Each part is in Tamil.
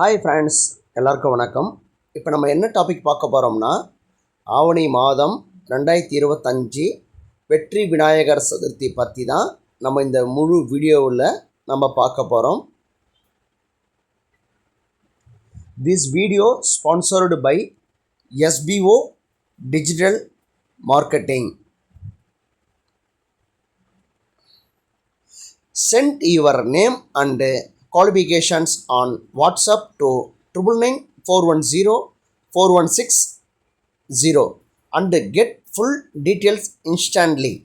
ஹாய் ஃப்ரெண்ட்ஸ் எல்லாருக்கும் வணக்கம். இப்போ நம்ம என்ன டாபிக் பார்க்க போகிறோம்னா ஆவணி மாதம் ரெண்டாயிரத்தி இருபத்தஞ்சி வெற்றி விநாயகர் சதுர்த்தி பற்றி தான் நம்ம இந்த முழு வீடியோவில் நம்ம பார்க்க போகிறோம் this video sponsored by SPO digital marketing send your name and qualifications on WhatsApp to 999-410-4160 and get full details instantly.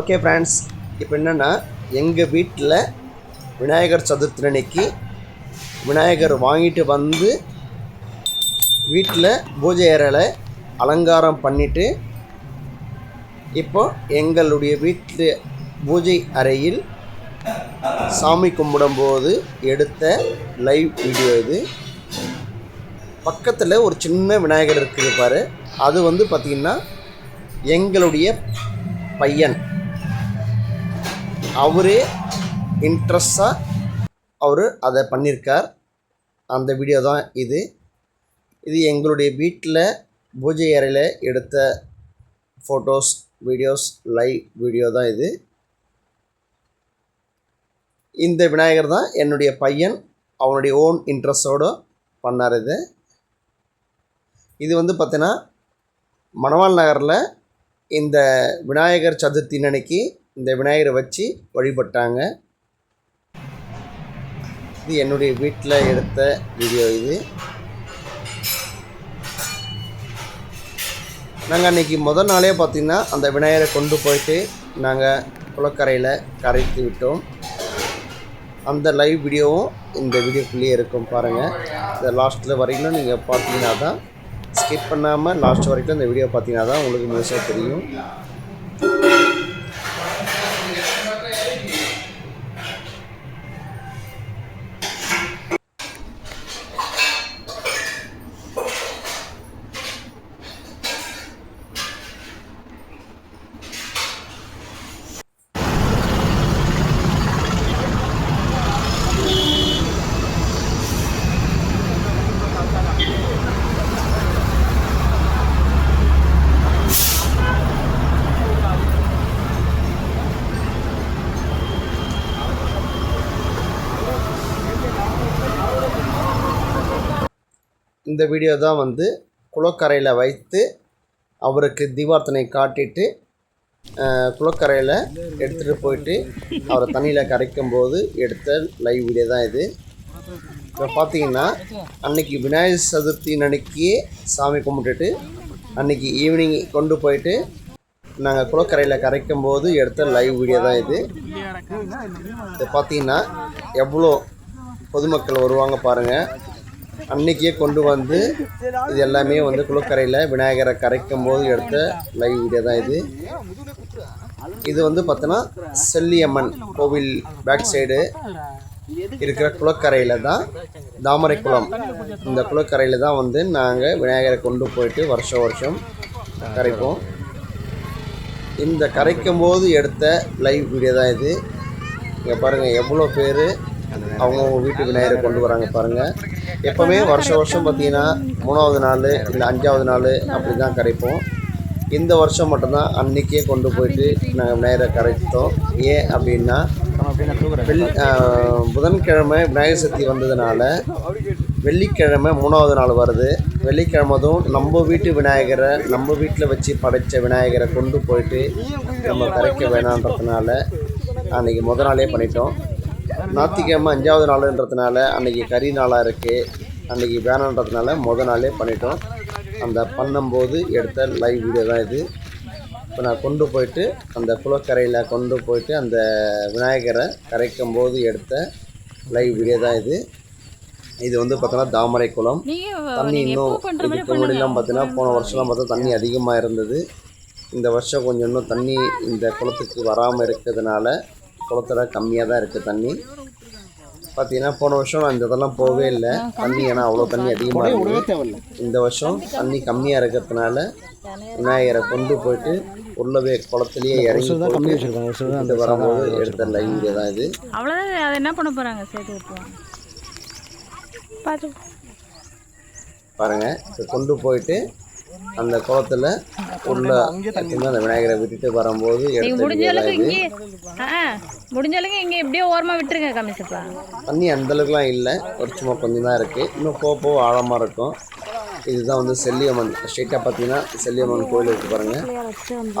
Okay friends இப்போ என்னென்னா எங்கள் வீட்டில் விநாயகர் சதுர்த்தி அன்னைக்கு விநாயகர் வாங்கிட்டு வந்து வீட்டில் பூஜை அறையில் அலங்காரம் பண்ணிவிட்டு இப்போ எங்களுடைய வீட்டு பூஜை அறையில் சாமி கும்பிடும்போது எடுத்த லைவ் வீடியோ இது. பக்கத்தில் ஒரு சின்ன விநாயகர் இருக்குது பாரு. அது வந்து பார்த்திங்கன்னா எங்களுடைய பையன். அவரே இன்ட்ரெஸ்டாக அவர் அதை பண்ணியிருக்கார் அந்த வீடியோ தான் இது. இது எங்களுடைய வீட்டில் பூஜை அறையில் எடுத்த ஃபோட்டோஸ் வீடியோஸ் லைவ் வீடியோ தான் இது. இந்த விநாயகர் தான் என்னுடைய பையன். அவனுடைய ஓன் இன்ட்ரெஸ்டோடு பண்ணார் இது. இது வந்து பார்த்தீங்கன்னா மணவாள் நகரில் இந்த விநாயகர் சதுர்த்தி அன்னைக்கு இந்த விநாயகரை வச்சு வழிபட்டாங்க. இது என்னுடைய வீட்டில் எடுத்த வீடியோ இது. நாங்கள் அன்றைக்கி முதல் நாளே பார்த்திங்கன்னா அந்த விநாயகரை கொண்டு போயிட்டு நாங்கள் குளக்கரையில் கரைத்து விட்டோம். அந்த லைவ் வீடியோவும் இந்த வீடியோக்குள்ளேயே இருக்கும் பாருங்கள் இந்த லாஸ்ட்டில் வரைக்கும் நீங்கள் பார்த்தீங்கன்னா தான் ஸ்கிப் பண்ணாமல் லாஸ்ட் வரைக்கும் இந்த வீடியோ பார்த்தீங்கன்னா தான் உங்களுக்கு முழுசாக தெரியும். இந்த வீடியோ தான் வந்து குளக்கரையில் வைத்து அவருக்கு தீபார்த்தனை காட்டிட்டு குளக்கரையில் எடுத்துகிட்டு போயிட்டு அவரை தண்ணியில் கரைக்கும் போது எடுத்த லைவ் வீடியோ தான் இது. இப்போ பார்த்தீங்கன்னா அன்னைக்கு விநாயகர் சதுர்த்தி அன்னைக்கே சாமி கும்பிட்டுட்டு அன்னைக்கு ஈவினிங் கொண்டு போயிட்டு நாங்கள் குளக்கரையில் கரைக்கும் போது எடுத்த லைவ் வீடியோ தான் இது. இதை பார்த்தீங்கன்னா எவ்வளோ பொதுமக்கள் வருவாங்க பாருங்கள் அன்னைக்கே கொண்டு வந்து இது எல்லாமே வந்து குளக்கரையில் விநாயகரை கரைக்கும் போது எடுத்த லைவ் வீடியோ தான் இது. இது வந்து பார்த்தோன்னா செல்லியம்மன் கோவில் பேக் சைடு இருக்கிற குளக்கரையில் தான் தாமரை குளம் இந்த குளக்கரையில் தான் வந்து நாங்கள் விநாயகரை கொண்டு போயிட்டு வருஷம் வருஷம் கரைப்போம். இந்த கரைக்கும் போது எடுத்த லைவ் வீடியோ தான் இது. இங்கே பாருங்கள் எவ்வளோ பேர் அவங்கவுங்க வீட்டு விநாயகரை கொண்டு வராங்க பாருங்கள் எப்போவுமே வருஷம் வருஷம் பார்த்தீங்கன்னா மூணாவது நாள் இல்லை அஞ்சாவது நாள் அப்படி தான் கரைப்போம். இந்த வருஷம் மட்டும்தான் அன்னைக்கே கொண்டு போயிட்டு நாங்கள் விநாயகரை கரைத்தோம் ஏன் அப்படின்னா வெள்ளி புதன்கிழமை விநாயகர் சதுர்த்தி வந்ததுனால வெள்ளிக்கிழமை மூணாவது நாள் வருது. வெள்ளிக்கிழமதும் நம்ம வீட்டு விநாயகரை நம்ம வீட்டில் வச்சு படைத்த விநாயகரை கொண்டு போயிட்டு நம்ம கரைக்க வேணான்றதுனால அன்றைக்கி முத நாளே பண்ணிட்டோம். ஞாயிற்றுக்கிழமை அஞ்சாவது நாளுன்றதுனால அன்றைக்கி கறி நாளாக இருக்குது அன்றைக்கி வேணான்றதுனால முத நாளே பண்ணிட்டோம். அந்த பண்ணும்போது எடுத்த லைவ் வீடியோ தான் இது. இப்போ நான் கொண்டு போயிட்டு அந்த குளக்கரையில் கொண்டு போயிட்டு அந்த விநாயகரை கரைக்கும் போது எடுத்த லைவ் வீடியோ தான் இது. இது வந்து பார்த்தோன்னா தாமரை குளம். தண்ணி இன்னும் இதுக்கு முன்னாடிலாம் பார்த்தீங்கன்னா போன வருஷம்லாம் பார்த்தா தண்ணி அதிகமாக இருந்தது. இந்த வருஷம் கொஞ்சம் இன்னும் தண்ணி இந்த குளத்துக்கு வராமல் இருக்கிறதுனால குளத்துல கம்மியாக தான் இருக்குது தண்ணி. பார்த்தீங்கன்னா போன வருஷம் இந்த இதெல்லாம் போகவே இல்லை. தண்ணி ஏன்னா அவ்வளோ தண்ணி அதிகமாக இருக்குது இந்த வருஷம் தண்ணி கம்மியாக இருக்கிறதுனால விநாயகரை கொண்டு போயிட்டு உள்ளவே குளத்துலேயே இறங்கி போட்டு விட்டுட்டு வரும்போது எடுத்த லைவ் வீடியோ தான் இது. அவ்வளவுதான். அதை என்ன பண்ண போறாங்க? சேர்த்து விட்டுருவாங்க பார்த்து பாருங்க இப்போ கொண்டு போயிட்டு அந்த குளத்துல உள்ள அந்த விநாயகரை விட்டுட்டு வரும்போது முடிஞ்ச அளவுக்கு இங்கே முடிஞ்ச அளவுக்கு இங்கே எப்படியோ ஓரமா விட்டுருங்க கமிஷப்பா தண்ணி அந்த அளவுக்குலாம் இல்லை. ஒரு சும்மா கொஞ்சம் தான் இருக்குது இன்னும் போக போக ஆழமாக இருக்கும். இதுதான் வந்து செல்லியம்மன். ஸ்ட்ரெயிட்டாக பார்த்தீங்கன்னா செல்லியம்மன் கோயில் இருக்கு பாருங்க.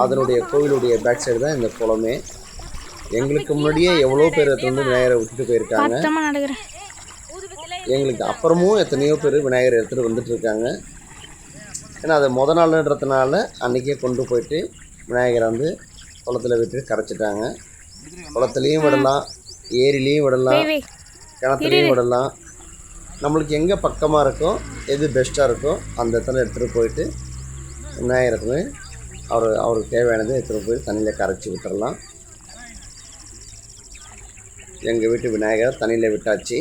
அதனுடைய கோவிலுடைய பேக் சைடு தான் இந்த குளமே. எங்களுக்கு முன்னாடியே எவ்வளோ பேர் வந்து விநாயகரை விட்டுட்டு போயிருக்காங்க. எங்களுக்கு அப்புறமும் எத்தனையோ பேர் விநாயகர் எடுத்துகிட்டு வந்துட்டு இருக்காங்க. ஏன்னா அது முத நாள்ன்றதுனால அன்றைக்கே கொண்டு போயிட்டு விநாயகரை வந்து குளத்துல விட்டு கரைச்சிட்டாங்க. குளத்துலேயும் விடலாம் ஏரிலையும் விடலாம் கிணத்துலையும் விடலாம். நம்மளுக்கு எங்கே பக்கமாக இருக்கோ எது பெஸ்ட்டாக இருக்கோ அந்த இடத்துல எடுத்துகிட்டு போயிட்டு விநாயகருக்கு அவர் அவருக்கு தேவையானதை எடுத்துகிட்டு போய் தண்ணியில் கரைச்சி விட்டுறலாம். எங்கள் வீட்டு விநாயகர் தண்ணியில் விட்டாச்சு.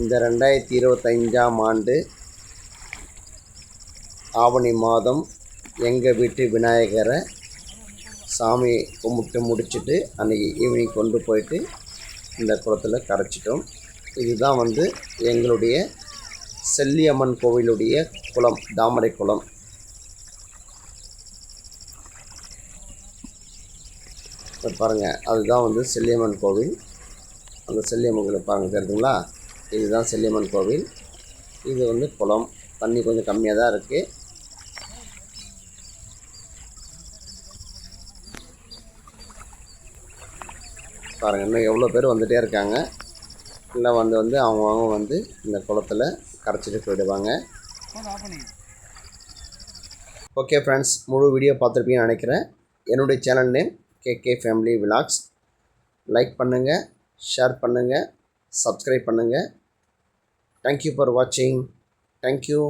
இந்த ரெண்டாயிரத்தி இருபத்தஞ்சாம் ஆண்டு ஆவணி மாதம் எங்கள் வீட்டு விநாயகரை சாமி கும்பிட்டு முடிச்சுட்டு அன்றைக்கி ஈவினிங் கொண்டு போயிட்டு இந்த குளத்தில் கரைச்சிட்டோம். இதுதான் வந்து எங்களுடைய செல்லியம்மன் கோவிலுடைய குளம் தாமரை குளம். பாருங்கள் அதுதான் வந்து செல்லியம்மன் கோவில். அந்த செல்லியம்மன் கோவில் பாருங்கள் தெரியுதுங்களா? இதுதான் செல்லியம்மன் கோவில். இது வந்து குளம். தண்ணி கொஞ்சம் கம்மியாக தான் இருக்குது பாருங்கள் இன்னும் எவ்வளோ பேர் வந்துகிட்டே இருக்காங்க. இல்லை வந்து வந்து அவங்கவுங்க வந்து இந்த குளத்துல கரைச்சிட்டு போயிடுவாங்க. ஓகே ஃப்ரெண்ட்ஸ் முழு வீடியோ பார்த்துருப்பீங்கன்னு நினைக்கிறேன். என்னுடைய channel name KK family vlogs like பண்ணுங்கள் ஷேர் பண்ணுங்கள் சப்ஸ்கிரைப் பண்ணுங்கள் தேங்க்யூ ஃபார் வாட்சிங் தேங்க்யூ